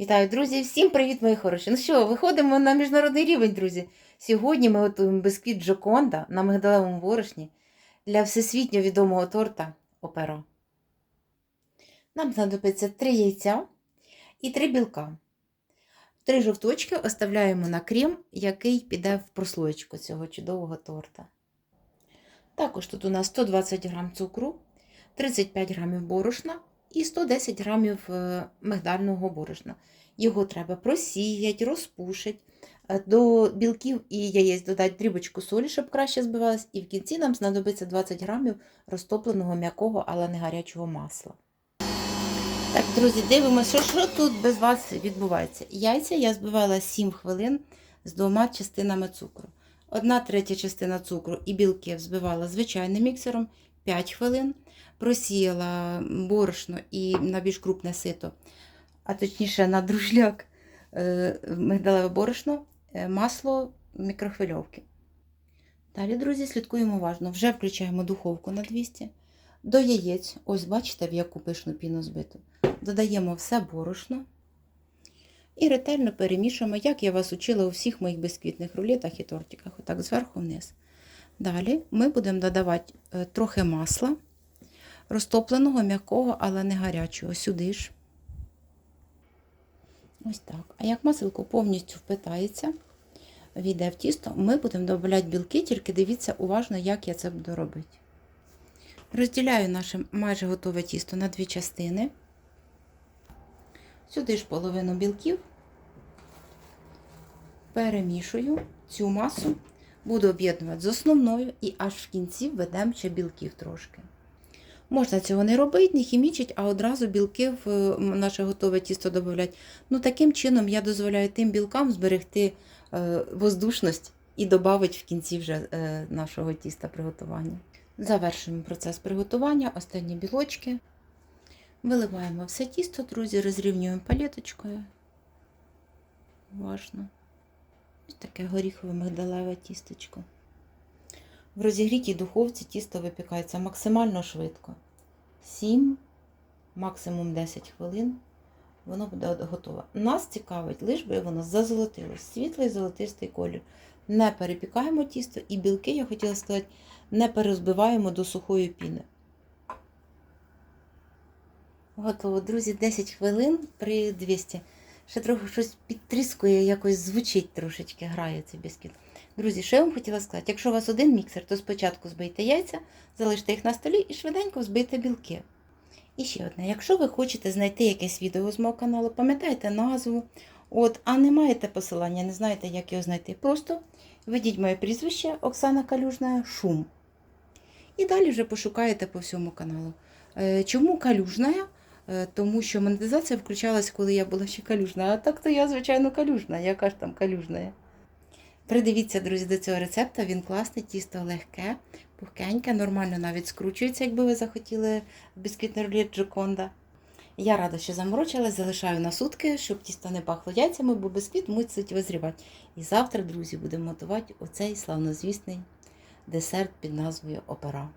Вітаю, друзі! Всім привіт, мої хороші! Ну що, виходимо на міжнародний рівень, друзі. Сьогодні ми готуємо бисквіт Джоконда на мигдалевому борошні для всесвітньо відомого торта Оперо. Нам знадобиться 3 яйця і 3 білка. Три жовточки оставляємо на крем, який піде в прослоєчку цього чудового торта. Також тут у нас 120 г цукру, 35 г борошна і 110 грамів е, мигдального борошна. Його треба просіяти, розпушити. Е, До білків і яєць додати дрібочку солі, щоб краще збивалась, і в кінці нам знадобиться 20 грамів розтопленого м'якого, але не гарячого масла. Так, друзі, дивимося, що, тут без вас відбувається. Яйця я збивала 7 хвилин з двома частинами цукру. Одна третя частина цукру і білки взбивала звичайним міксером 5 хвилин. Просіяла борошно і на більш крупне сито, а точніше на дружляк е, мигдалеве борошно, е, масло мікрохвильовки. Далі, друзі, слідкуємо уважно. Вже включаємо духовку на 200. До яєць, ось бачите, в яку пишну піну збиту. Додаємо все борошно і ретельно перемішуємо, як я вас учила у всіх моїх бисквітних рулетах і тортиках, отак зверху вниз. Далі ми будемо додавати е, трохи масла, розтопленого, м'якого, але не гарячого, сюди ж. Ось так. А як маселко повністю впитається, війде в тісто, ми будемо додавати білки, тільки дивіться уважно, як я це буду робити. Розділяю наше майже готове тісто на дві частини. Сюди ж половину білків, перемішую цю масу, буду об'єднувати з основною і аж в кінці введемо ще білків трошки. Можна цього не робити, не хімічить, а одразу білки в е, наше готове тісто додати. Ну, таким чином я дозволяю тим білкам зберегти е, воздушність і додати в кінці вже е, нашого тіста приготування. Завершуємо процес приготування, останні білочки. Виливаємо все тісто, друзі, розрівнюємо палеточкою. Важно. Таке горіхове мигдалеве тістечко. В розігрітій духовці тісто випікається максимально швидко. 7, максимум 10 хвилин. Воно буде готове. Нас цікавить, лиш би воно зазолотилось. Світлий золотистий колір. Не перепікаємо тісто і білки, я хотіла сказати, не перезбиваємо до сухої піни. Готово, друзі, 10 хвилин при 200. Ще трохи щось підтріскує, якось звучить трошечки, грає цей біскіт. Друзі, що я вам хотіла сказати, якщо у вас один міксер, то спочатку збийте яйця, залиште їх на столі і швиденько взбийте білки. І ще одне, якщо ви хочете знайти якесь відео з мого каналу, пам'ятайте назву, от, а не маєте посилання, не знаєте, як його знайти. Просто введіть моє прізвище Оксана Калюжна Шум. І далі вже пошукаєте по всьому каналу. Е, Чому калюжна? Е, Тому що монетизація включалась, коли я була ще калюжна. А так то я, звичайно, калюжна. Яка ж там калюжна? Придивіться, друзі, до цього рецепту. Він класний, тісто легке, пухкеньке, нормально навіть скручується, якби ви захотіли бісквітний рулет Джоконда. Я рада, що заморочилась, залишаю на сутки, щоб тісто не пахло яйцями, бо бісквіт мусить визрівати. І завтра, друзі, будемо готувати оцей славнозвісний десерт під назвою Опера.